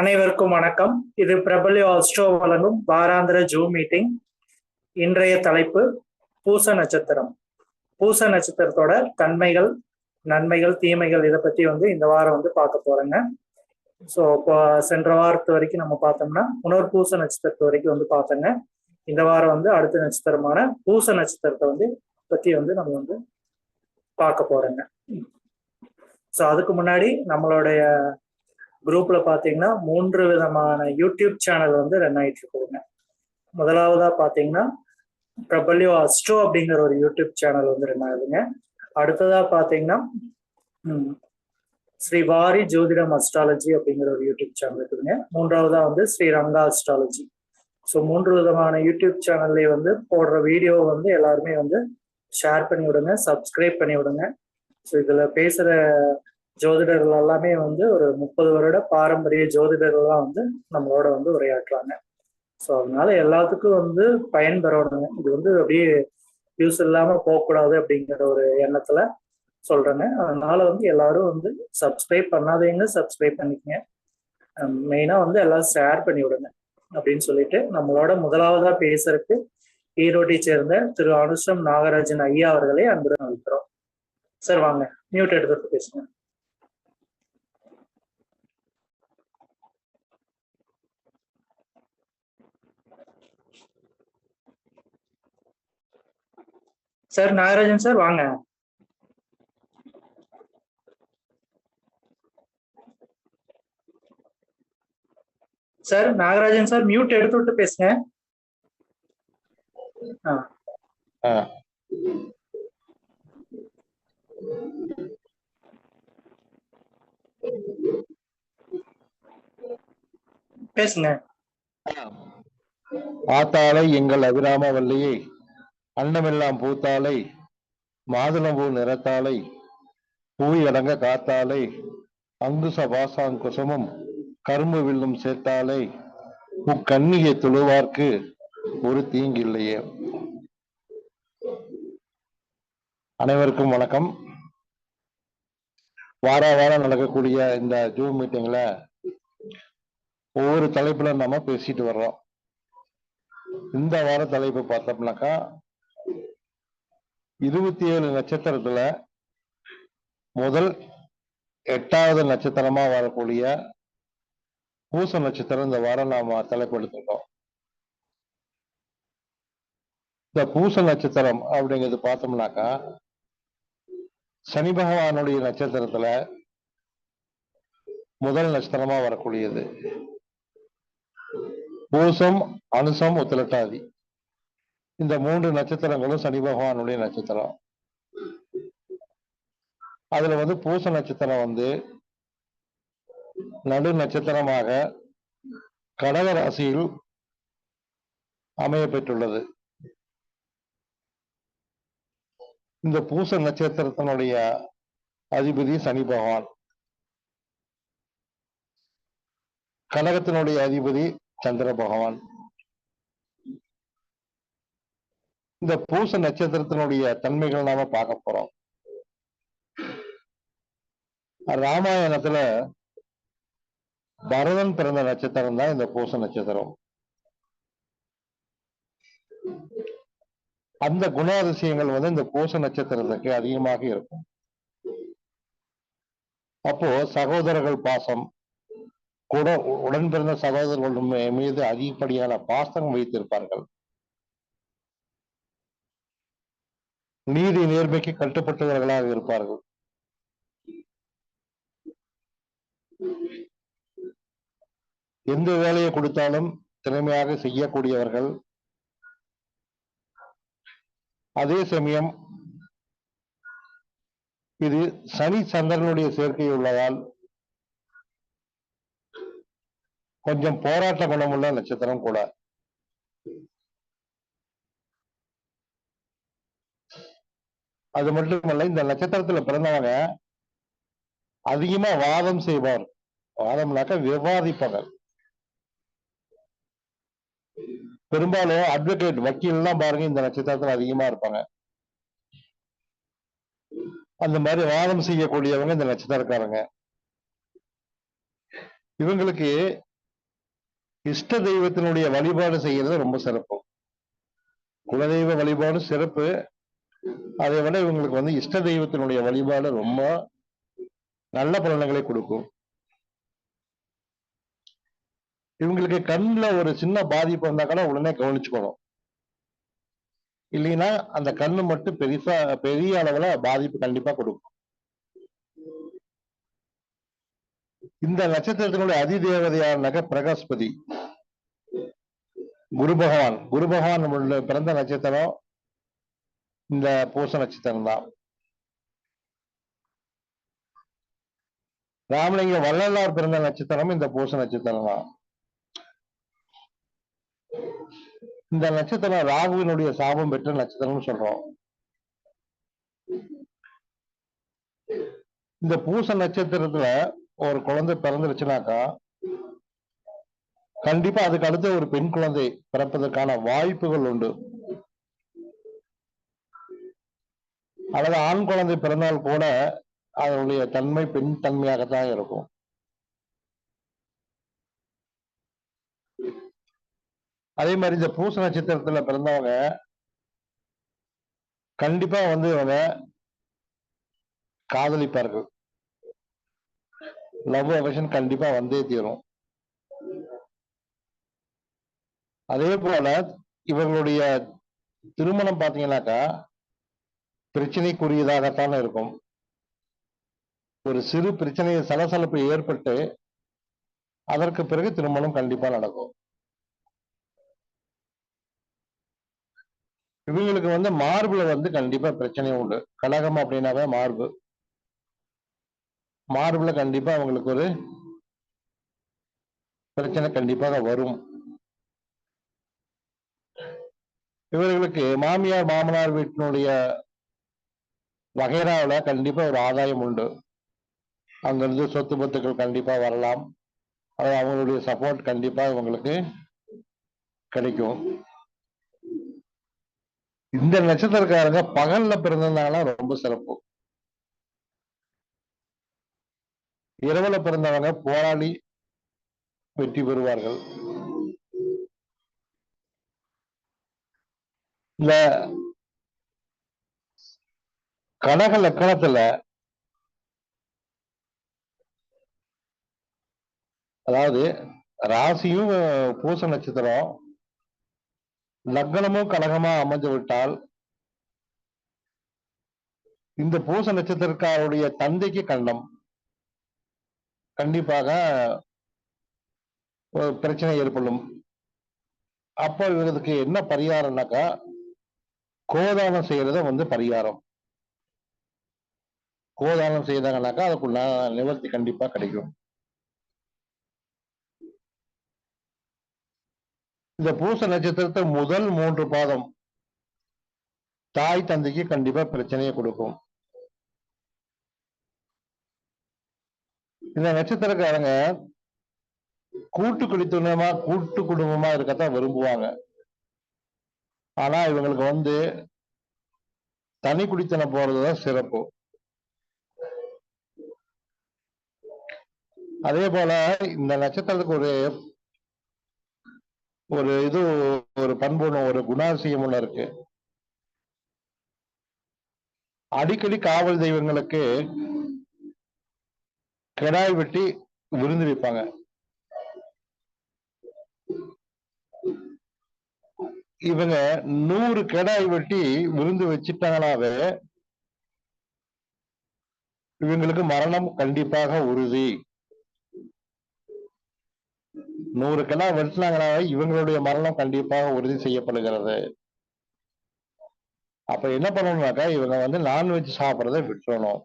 அனைவருக்கும் வணக்கம். இது பிரபலி ஆஸ்ட்ரோ வழங்கும் வாராந்திர ஜூம் மீட்டிங். இன்றைய தலைப்பு பூச நட்சத்திரம். பூச நட்சத்திரத்தோட தன்மைகள் நன்மைகள் தீமைகள் இதை பத்தி வந்து இந்த வாரம் வந்து பார்க்க போறேங்க. ஸோ இப்போ சென்ற வாரத்து வரைக்கும் நம்ம பார்த்தோம்னா உணர் பூச நட்சத்திரத்து வரைக்கும் வந்து பார்த்தோங்க. இந்த வாரம் வந்து அடுத்த நட்சத்திரமான பூச நட்சத்திரத்தை வந்து பத்தி வந்து நம்ம வந்து பார்க்க போறோங்க. ஸோ அதுக்கு முன்னாடி நம்மளுடைய குரூப்ல பாத்தீங்கன்னா மூன்று விதமான யூடியூப் சேனல் வந்து ரன் ஆயிட்டு இருக்குதுங்க. முதலாவதா பாத்தீங்கன்னா பிரபல்யோ அஸ்ட்ரோ அப்படிங்கிற ஒரு யூடியூப் சேனல் வந்து ரன் ஆகுதுங்க. அடுத்ததா பாத்தீங்கன்னா ஸ்ரீ வாரி ஜோதிடம் அஸ்ட்ராலஜி அப்படிங்கிற ஒரு யூடியூப் சேனல் இருக்குதுங்க. மூன்றாவதா வந்து ஸ்ரீ ரங்கா அஸ்ட்ராலஜி ஸோ மூன்று விதமான யூடியூப் சேனல்லே வந்து போடுற வீடியோ வந்து எல்லாருமே வந்து ஷேர் பண்ணி விடுங்க சப்ஸ்கிரைப் பண்ணி விடுங்க. ஸோ இதுல பேசுற ஜோதிடர்கள் எல்லாமே வந்து ஒரு முப்பது வருட பாரம்பரிய ஜோதிடர்கள்லாம் வந்து நம்மளோட வந்து உரையாற்றுறாங்க. ஸோ அதனால எல்லாத்துக்கும் வந்து பயன் பெறணுங்க இது வந்து அப்படியே யூஸ் இல்லாம போகக்கூடாது அப்படிங்கிற ஒரு எண்ணத்துல சொல்றேங்க. அதனால வந்து எல்லாரும் வந்து சப்ஸ்கிரைப் பண்ணாதீங்க சப்ஸ்கிரைப் பண்ணிக்கங்க. மெயினா வந்து எல்லாம் ஷேர் பண்ணி விடுங்க அப்படின்னு சொல்லிட்டு நம்மளோட முதலாவதா பேசுறதுக்கு ஈரோட்டை சேர்ந்த திரு அனுஷம் நாகராஜன் ஐயா அவர்களை அன்புடன் அழைக்கிறோம். சார் வாங்க. மியூட் எடுத்துட்டு பேசுங்க. சார் நாகராஜன் சார் வாங்க. சார் நாகராஜன் சார் மியூட் எடுத்து விட்டு பேசுங்க. பேசுங்க. ஆத்தாளை எங்கள் அபிராம வல்லியை அன்னமெல்லாம் பூத்தாலை மாதுளம்பூ நிறத்தாலை பூவி அடங்க காத்தாலை அங்குச பாசாங்குசமும் கரும்பு வில்லும் சேர்த்தாலை உக்கண்ணியை தொழுவார்க்கு ஒரு தீங்கில்லையே. அனைவருக்கும் வணக்கம். வார வாரம் நடக்கக்கூடிய இந்த ஜூம் மீட்டிங்ல ஒவ்வொரு தலைப்புல நம்ம பேசிட்டு வர்றோம். இந்த வார தலைப்பு பார்த்தோம்னாக்கா இருபத்தி ஏழு நட்சத்திரத்துல முதல் எட்டாவது நட்சத்திரமா வரக்கூடிய பூச நட்சத்திரம் இந்த வாரம் நாம தலைப்படுத்திட்டோம் இந்த பூச நட்சத்திரம் அப்படிங்கிறது பார்த்தோம்னாக்கா சனி பகவானுடைய நட்சத்திரத்துல முதல் நட்சத்திரமா வரக்கூடியது. பூசம் அனுசம் உத்திரட்டாதி. இந்த மூன்று நட்சத்திரங்களும் சனி பகவானுடைய நட்சத்திரம். அதுல வந்து பூச நட்சத்திரம் வந்து நடு நட்சத்திரமாக கடக ராசியில் அமைய பெற்றுள்ளது இந்த பூச நட்சத்திரத்தினுடைய அதிபதி சனி பகவான். கழகத்தினுடைய அதிபதி சந்திர பகவான். இந்த பூச நட்சத்திரத்தினுடைய தன்மைகள் நாம பார்க்க போறோம். ராமாயணத்துல பரதன் பிறந்த நட்சத்திரம் தான் இந்த பூச நட்சத்திரம். அந்த குணாதிசயங்கள் வந்து இந்த பூச நட்சத்திரத்துக்கு அதிகமாக இருக்கும். அப்போ சகோதரர்கள் பாசம் கூட உடன் பிறந்த சகோதரர்கள் மீது அதிகப்படியான பாசம் வைத்திருப்பார்கள். நீதி நேர்மைக்கு கட்டுப்பட்டவர்களாக இருப்பார்கள். எந்த வேலையை கொடுத்தாலும் திறமையாக செய்யக்கூடியவர்கள். அதே சமயம் இது சனி சந்திரனுடைய சேர்க்கை உள்ளதால் கொஞ்சம் போராட்ட குணமுள்ள நட்சத்திரம் கூட. அது மட்டுமல்ல இந்த நட்சத்திரத்துல பிறந்தவங்க அதிகமா வாதம் செய்வார். வாதம்னாக்க விவாதிப்பவர். பெரும்பாலும் அட்வொகேட் வக்கீல்லாம் பாருங்க இந்த நட்சத்திரத்துல அதிகமா இருப்பாங்க. அந்த மாதிரி வாதம் செய்யக்கூடியவங்க இந்த நட்சத்திரக்காரங்க. இவங்களுக்கு இஷ்ட தெய்வத்தினுடைய வழிபாடு செய்யறது ரொம்ப சிறப்பு. குலதெய்வ வழிபாடு சிறப்பு. அதை விட இவங்களுக்கு வந்து இஷ்ட தெய்வத்தினுடைய வழிபாடு ரொம்ப நல்ல பலன்களை கொடுக்கும். இவங்களுக்கு கண்ணுல ஒரு சின்ன பாதிப்பு இருந்தா கூட உடனே கவனிச்சுக்கணும் இல்லைன்னா அந்த கண்ணு மட்டும் பெருசா பெரிய அளவுல பாதிப்பு கண்டிப்பா கொடுக்கும். இந்த நட்சத்திரத்தினுடைய அதிதேவதையானாக்க பிரகஸ்பதி. குரு பகவான். குரு பகவான் பிறந்த நட்சத்திரம் இந்த பூச நட்சத்திரம் தான். ராமலிங்க வள்ளலார் பிறந்த நட்சத்திரம் இந்த பூச நட்சத்திரம் தான். இந்த நட்சத்திரம் ராகுவினுடைய சாபம் பெற்ற நட்சத்திரம்னு சொல்றோம். இந்த பூச நட்சத்திரத்துல ஒரு குழந்தை பிறந்துருச்சுனாக்கா கண்டிப்பா அதுக்கு அடுத்து ஒரு பெண் குழந்தை பிறப்பதற்கான வாய்ப்புகள் உண்டு. அல்லது ஆண் குழந்தை பிறந்தால் கூட அதனுடைய தன்மை பெண் தன்மையாகத்தான் இருக்கும். அதே மாதிரி இந்த பூச நட்சத்திரத்துல பிறந்தவங்க கண்டிப்பா வந்து இவங்க காதலிப்பார்கள். லவ் அஃபெக்ஷன் கண்டிப்பா வந்தே தீரும். அதே போல இவர்களுடைய திருமணம் பாத்தீங்கன்னாக்கா பிரச்சனைக்குரியதாகத்தான் இருக்கும். ஒரு சிறு பிரச்சனை சலசலப்பு ஏற்பட்டு அதற்கு பிறகு திருமணம் கண்டிப்பா நடக்கும். இவங்களுக்கு வந்து மார்புல வந்து கண்டிப்பா பிரச்சனை உண்டு. கழகம் அப்படின்னாவே மார்பு. மார்புல கண்டிப்பா அவங்களுக்கு ஒரு பிரச்சனை கண்டிப்பாக வரும். இவர்களுக்கு மாமியார் மாமனார் வீட்டினுடைய வகைராவில் கண்டிப்பா ஒரு ஆதாயம் உண்டு. அங்கிருந்து சொத்து பத்துக்கள் கண்டிப்பா வரலாம். அது அவங்களுடைய சப்போர்ட் கண்டிப்பா இவங்களுக்கு கிடைக்கும். இந்த நட்சத்திரக்காரங்க பகல்ல பிறந்திருந்தாங்கன்னா ரொம்ப சிறப்பு. இரவுல பிறந்தவங்க போராடி வெற்றி பெறுவார்கள். இந்த கடக லக்கணத்துல அதாவது ராசியும் பூச நட்சத்திரம் லக்னமும் கழகமா அமைஞ்சு விட்டால் இந்த பூச நட்சத்திரக்காருடைய தந்தைக்கு கண்டம் கண்டிப்பாக ஒரு பிரச்சனை ஏற்படும். அப்போ இவருக்கு என்ன பரிகாரம்னாக்கா கோதானம் செய்யறத வந்து பரிகாரம். கோதானம் செய்தாங்கனாக்கா அதுக்குள்ள நிவர்த்தி கண்டிப்பா கிடைக்கும். இந்த பூச நட்சத்திரத்தை முதல் மூன்று பாதம் தாய் தந்தைக்கு கண்டிப்பா பிரச்சனையை கொடுக்கும். இந்த நட்சத்திரக்காரங்க கூட்டு குடித்துணமா கூட்டு குடும்பமா இருக்கத்தான் விரும்புவாங்க. ஆனா இவங்களுக்கு வந்து தனி குடித்தனம் போறதுதான் சிறப்பு. அதே போல இந்த நட்சத்திரத்துக்கு ஒரு ஒரு இது ஒரு பண்பு ஒரு குணாசியம் ஒண்ணு இருக்கு. அடிக்கடி காவல் தெய்வங்களுக்கு கெடாய் வெட்டி விருந்து வைப்பாங்க. இவங்க நூறு கெடாய் வெட்டி விருந்து வச்சுட்டாங்களாவே இவங்களுக்கு மரணம் கண்டிப்பாக உறுதி. நூறு கிலோ வெட்டினாங்கனாவே இவங்களுடைய மரணம் கண்டிப்பாக உறுதி செய்யப்படுகிறது. அப்ப என்ன பண்ணணும்னாக்கா இவங்க வந்து நான்வெஜ் சாப்பிட்றத விட்டுறணும்.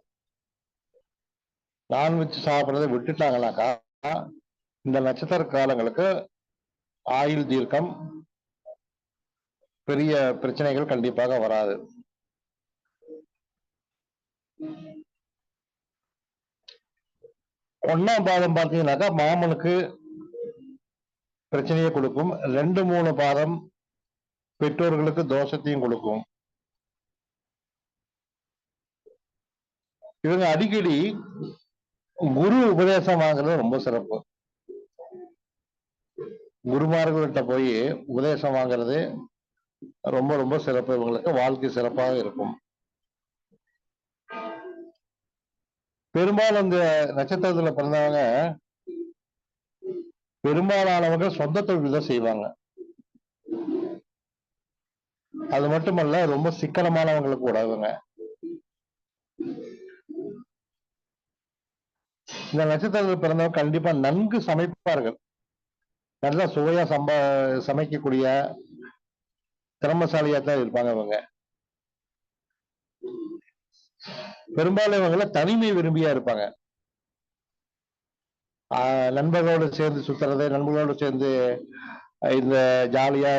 நான்வெஜ் சாப்பிட்றத விட்டுட்டாங்கனாக்கா இந்த நட்சத்திர காலங்களுக்கு ஆயுள் தீர்க்கம் பெரிய பிரச்சனைகள் கண்டிப்பாக வராது. ஒன்னாம் பாதம் பார்த்தீங்கன்னாக்கா மாமனுக்கு பிரச்சனையை கொடுக்கும். ரெண்டு மூணு பாதம் பெற்றோர்களுக்கு தோஷத்தையும் கொடுக்கும். இவங்க அடிக்கடி குரு உபதேசம் வாங்குறது ரொம்ப சிறப்பு. குருமார்கள்ட்ட போய் உபதேசம் வாங்குறது ரொம்ப ரொம்ப சிறப்பு. இவங்களுக்கு வாழ்க்கை சிறப்பாக இருக்கும். பெரும்பாலும் இந்த நட்சத்திரத்துல பிறந்தவங்க பெரும்பாலானவங்க சொந்த தொழில் தான் செய்வாங்க. அது மட்டுமல்ல ரொம்ப சிக்கனமானவங்களுக்கு கூட இவங்க. இந்த நட்சத்திரத்தில் பிறந்தவங்க கண்டிப்பா நன்கு சமைப்பார்கள். நல்லா சுவையா சம்ப சமைக்கக்கூடிய திறமசாலியா தான் இருப்பாங்க இவங்க. பெரும்பாலும் இவங்கள தனிமை விரும்பியா இருப்பாங்க. நண்பர்களோடு சேர்ந்து சுத்துறது நண்பர்களோடு சேர்ந்து இந்த ஜாலியா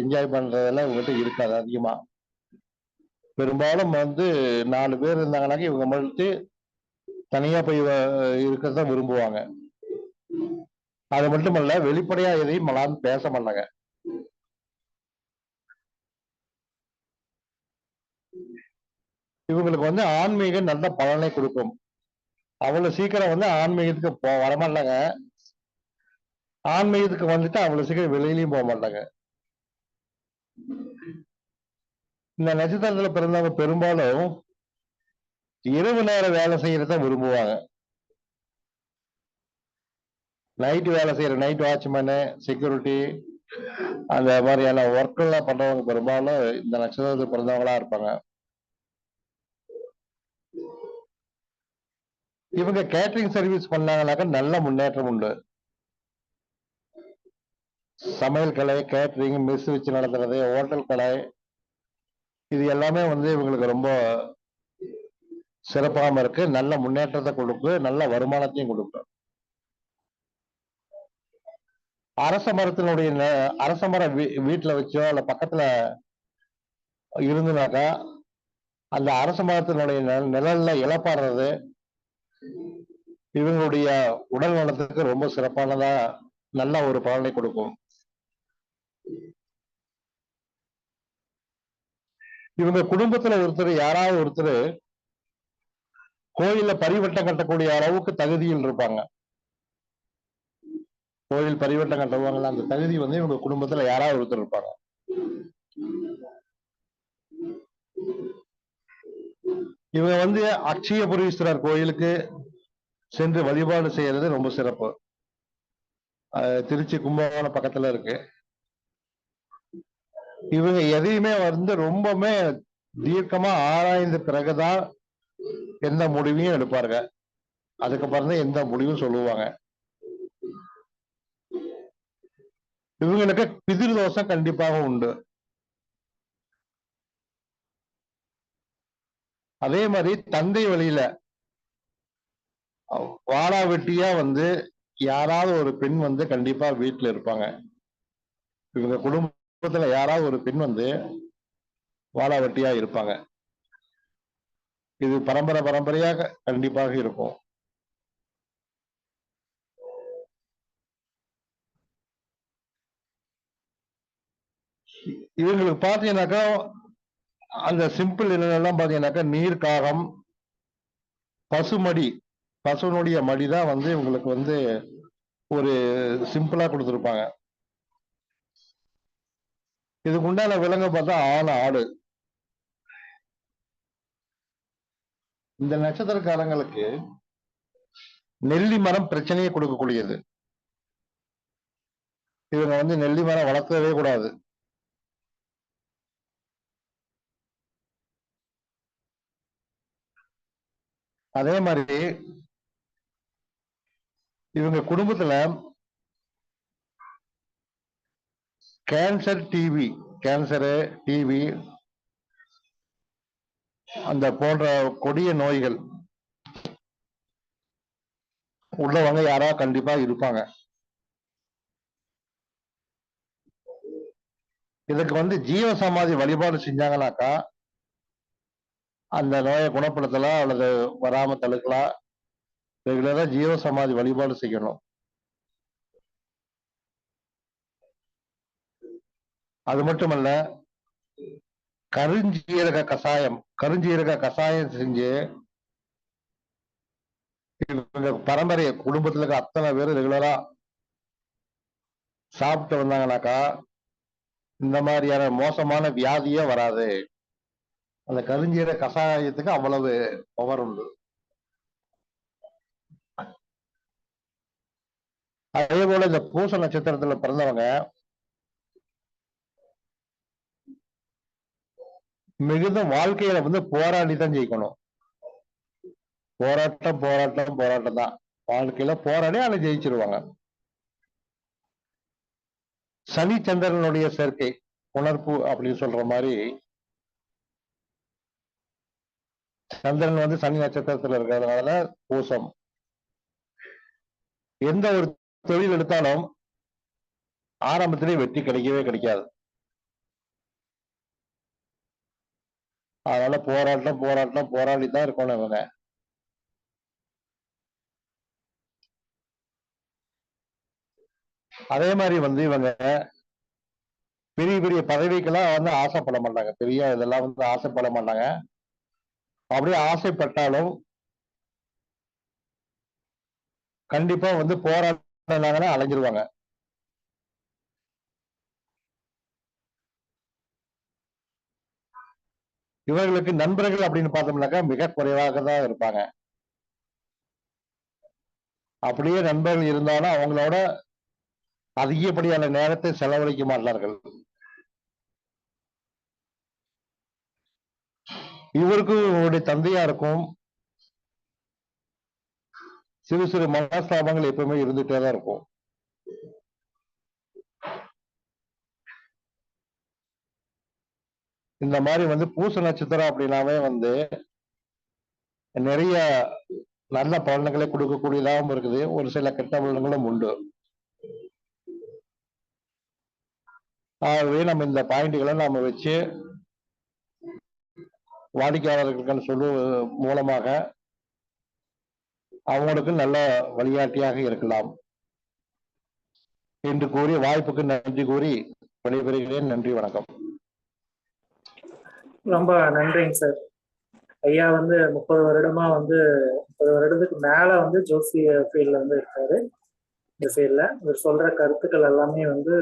என்ஜாய் பண்றதெல்லாம் இவங்ககிட்ட இருக்காது அதிகமா. பெரும்பாலும் வந்து நாலு பேர் இருந்தாங்கனாக்க இவங்க மட்டும் தனியா போய் இருக்கிறத விரும்புவாங்க. அது மட்டுமல்ல வெளிப்படையா எதையும் மலான்னு பேச மாட்டாங்க. இவங்களுக்கு வந்து ஆன்மீகம் நல்ல பலனை கொடுக்கும். அவ்வளவு சீக்கிரம் வந்து ஆன்மீகத்துக்கு போ வரமாட்டாங்க. ஆன்மீகத்துக்கு வந்துட்டு அவ்வளவு சீக்கிரம் வெளியிலையும் போக மாட்டாங்க இந்த நட்சத்திரத்துல பிறந்தவங்க பெரும்பாலும் இரவு நேரம் வேலை செய்யறத விரும்புவாங்க. நைட் வேலை செய்யற நைட் வாட்ச்மேனு செக்யூரிட்டி அந்த மாதிரியான ஒர்க் எல்லாம் பண்றவங்க பெரும்பாலும் இந்த நட்சத்திரத்தில் பிறந்தவங்களா இருப்பாங்க. இவங்க கேட்டரிங் சர்வீஸ் பண்ணாங்கனாக்க நல்ல முன்னேற்றம் உண்டு. சமையல் கலை கேட்டரிங் மெஸ் வச்சு நடத்துறது ஹோட்டல் கடை இது எல்லாமே வந்து இவங்களுக்கு ரொம்ப சிறப்பாக இருக்கு. நல்ல முன்னேற்றத்தை கொடுக்கு நல்ல வருமானத்தையும் கொடுக்கு. அரச மரத்தினுடைய அரச மரம் வீ வீட்டுல வச்சோ அல்ல பக்கத்துல இருந்துனாக்கா அந்த அரச மரத்தினுடைய நிழலில் நிழல்ல இழப்பாடுறது இவங்களுடைய உடல் நலத்துக்கு ரொம்ப சிறப்பானதா நல்ல ஒரு பலனை கொடுக்கும். இவங்க குடும்பத்துல ஒருத்தர் யாராவது ஒருத்தர் கோயில்ல பரிவட்டம் கட்டக்கூடிய அளவுக்கு தகுதியில் இருப்பாங்க. கோயில் பரிவட்டம் கட்டுவாங்கல்ல அந்த தகுதி வந்து இவங்க குடும்பத்துல யாராவது ஒருத்தர் இருப்பாங்க. இவங்க வந்து அக்ஷயபுரீஸ்வரர் கோயிலுக்கு சென்று வழிபாடு செய்யறது ரொம்ப சிறப்பு. திருச்சி கும்பகோணம் பக்கத்துல இருக்கு. இவங்க எதையுமே வந்து ரொம்பவுமே தீர்க்கமா ஆராய்ந்த பிறகுதான் எந்த முடிவையும் எடுப்பாருங்க. அதுக்கப்புறம் தான் எந்த முடிவும் சொல்லுவாங்க. இவங்களுக்கு பிதிர் தோஷம் கண்டிப்பாக உண்டு. அதே மாதிரி தந்தை வழியில வாடா வெட்டியா வந்து யாராவது ஒரு பெண் வந்து கண்டிப்பா வீட்டுல இருப்பாங்க. இவங்க குடும்பத்துல யாராவது ஒரு பெண் வந்து வாடா வெட்டியா இருப்பாங்க. இது பரம்பரை பரம்பரையாக கண்டிப்பாக இருக்கும். இவங்களுக்கு பாத்தீங்கன்னாக்கா அந்த சிம்பிள் என்னெல்லாம் பாத்தீங்கன்னாக்கா நீர் காகம் பசுமடி பசுனுடைய மடி தான் வந்து இவங்களுக்கு வந்து ஒரு சிம்பிளா கொடுத்துருப்பாங்க. இதுக்கு உண்டான விலங்கு பார்த்தா ஆண் ஆடு. இந்த நட்சத்திரக்காரங்களுக்கு நெல்லி மரம் பிரச்சனையை கொடுக்கக்கூடியது. இவங்க வந்து நெல்லி மரம் வளர்க்கவே கூடாது. அதே மாதிரி இவங்க குடும்பத்துல கேன்சர் டிவி கேன்சரு டிவி அந்த போன்ற கொடிய நோய்கள் உள்ளவங்க யாரா கண்டிப்பா இருப்பாங்க. இதுக்கு வந்து ஜீவ சமாதி வழிபாடு செஞ்சாங்கனாக்கா அந்த நோயை குணப்படுத்தலாம் அல்லது வராம தடுக்கலாம் ரெகுலரா ஜீவ சமாதி வழிபாடு செய்யணும். அது மட்டுமல்ல கருஞ்சீரக கஷாயம் கருஞ்சீரக கஷாயம் செஞ்சு பரம்பரை குடும்பத்துல இருக்க அத்தனை பேர் ரெகுலரா சாப்பிட்டு வந்தாங்கனாக்கா இந்த மாதிரியான மோசமான வியாதியே வராது. அந்த கருஞ்சீர கஷாயத்துக்கு அவ்வளவு பவர் உண்டு. அதே போல இந்த பூச நட்சத்திரத்துல பிறந்தவங்க மிகுந்த வாழ்க்கையில வந்து போராடி தான் ஜெயிக்கணும். போராட்டம் போராட்டம் போராட்டம் தான். வாழ்க்கையில போராடி அதை ஜெயிச்சிருவாங்க. சனி சந்திரனுடைய சேர்க்கை உணர்ப்பு அப்படின்னு சொல்ற மாதிரி சந்திரன் வந்து சனி நட்சத்திரத்துல இருக்கிறதுனால பூசம். எந்த ஒரு தொழில் எடுத்தாலும் ஆரம்பத்திலே வெற்றி கிடைக்கவே கிடைக்காது. அதனால போராட்டம் போராட்டம் போராடி தான் இருக்கணும் இவங்க. அதே மாதிரி வந்து இவங்க பெரிய பெரிய பதவிக்கெல்லாம் வந்து ஆசைப்பட மாட்டாங்க. பெரிய இதெல்லாம் வந்து ஆசைப்பட மாட்டாங்க. அப்படியே ஆசைப்பட்டாலும் கண்டிப்பா வந்து பண்ணாங்கன்னா அலைஞ்சிருவாங்க. இவர்களுக்கு நண்பர்கள் அப்படின்னு பார்த்தோம்னாக்கா மிக குறைவாக தான் இருப்பாங்க. அப்படியே நண்பர்கள் இருந்தாலும் அவங்களோட அதிகப்படியான நேரத்தை செலவழிக்க மாட்டார்கள். இவருக்கும் இவருடைய தந்தையாருக்கும் சிறு சிறு மனஸ்தாபங்கள் எப்பவுமே இருந்துட்டே தான் இருக்கும். இந்த மாதிரி வந்து பூச நட்சத்திரம் அப்படின்னாவே வந்து நிறைய நல்ல பலன்களை கொடுக்கக்கூடியதாகவும் இருக்குது. ஒரு சில கெட்ட பலன்களும் உண்டு. ஆகவே நம்ம இந்த பாயிண்ட்களை நம்ம வச்சு வாடிக்கையாளர்களுக்கு சொல்லுவது மூலமாக அவங்களுக்கு நல்ல வழிகாட்டியாக இருக்கலாம் என்று கூறி வாய்ப்புக்கு நன்றி கூறி விடைபெறுகிறேன். நன்றி வணக்கம். ரொம்ப நன்றிங்க சார். ஐயா வந்து முப்பது வருடமா வந்து முப்பது வருடத்துக்கு மேல வந்து ஜோசிய ஃபீல்ட்ல வந்து இருக்காரு. இந்த ஃபீல்ட்ல இவர் சொல்ற கருத்துக்கள் எல்லாமே வந்து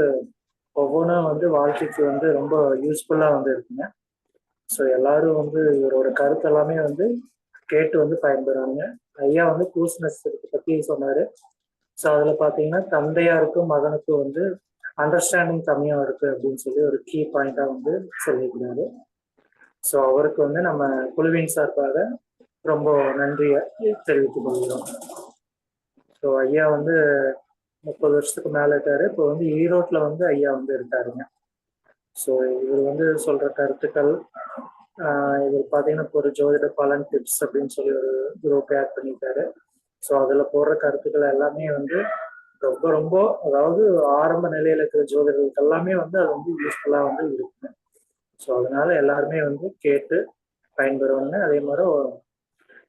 ஒவ்வொன்றும் வந்து வாழ்க்கைக்கு வந்து ரொம்ப யூஸ்ஃபுல்லா வந்து இருக்குங்க. ஸோ எல்லாரும் வந்து இவரோட கருத்து எல்லாமே வந்து கேட்டு வந்து பயன்பெறாங்க. ஐயா வந்து கூஸ் பத்தி சொன்னாரு. ஸோ அதுல பாத்தீங்கன்னா தந்தையாருக்கும் மகனுக்கும் வந்து அண்டர்ஸ்டாண்டிங் கம்மியா இருக்கு அப்படின்னு சொல்லி ஒரு கீ பாயிண்டா வந்து சொல்லியிருக்கிறாரு. ஸோ அவருக்கு வந்து நம்ம குழுவின் சார்பாக ரொம்ப நன்றியை தெரிவித்துக் கொள்கிறோம். ஸோ ஐயா வந்து முப்பது வருஷத்துக்கு மேல இருக்காரு. இப்போ வந்து ஈரோட்ல வந்து ஐயா வந்து இருக்காருங்க. ஸோ இவர் வந்து சொல்ற கருத்துக்கள் இவர் பார்த்தீங்கன்னா இப்போ ஒரு ஜோதிட பலன் டிப்ஸ் அப்படின்னு சொல்லி ஒரு குரூப் ஆட் பண்ணியிருக்காரு ஸோ அதில் போடுற கருத்துக்கள் எல்லாமே வந்து ரொம்ப ரொம்ப அதாவது ஆரம்ப நிலையில இருக்கிற ஜோதிடர்களுக்கு எல்லாமே வந்து அது வந்து யூஸ்ஃபுல்லாக வந்து இருக்குங்க ஸோ அதனால எல்லாருமே வந்து கேட்டு பயன்பெறுவாங்க அதே மாதிரி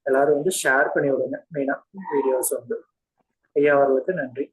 எல்லாரும் வந்து ஷேர் பண்ணி விடுங்க. மெயினாக வீடியோஸ் வந்து. ஐயா அவர்களுக்கு நன்றி.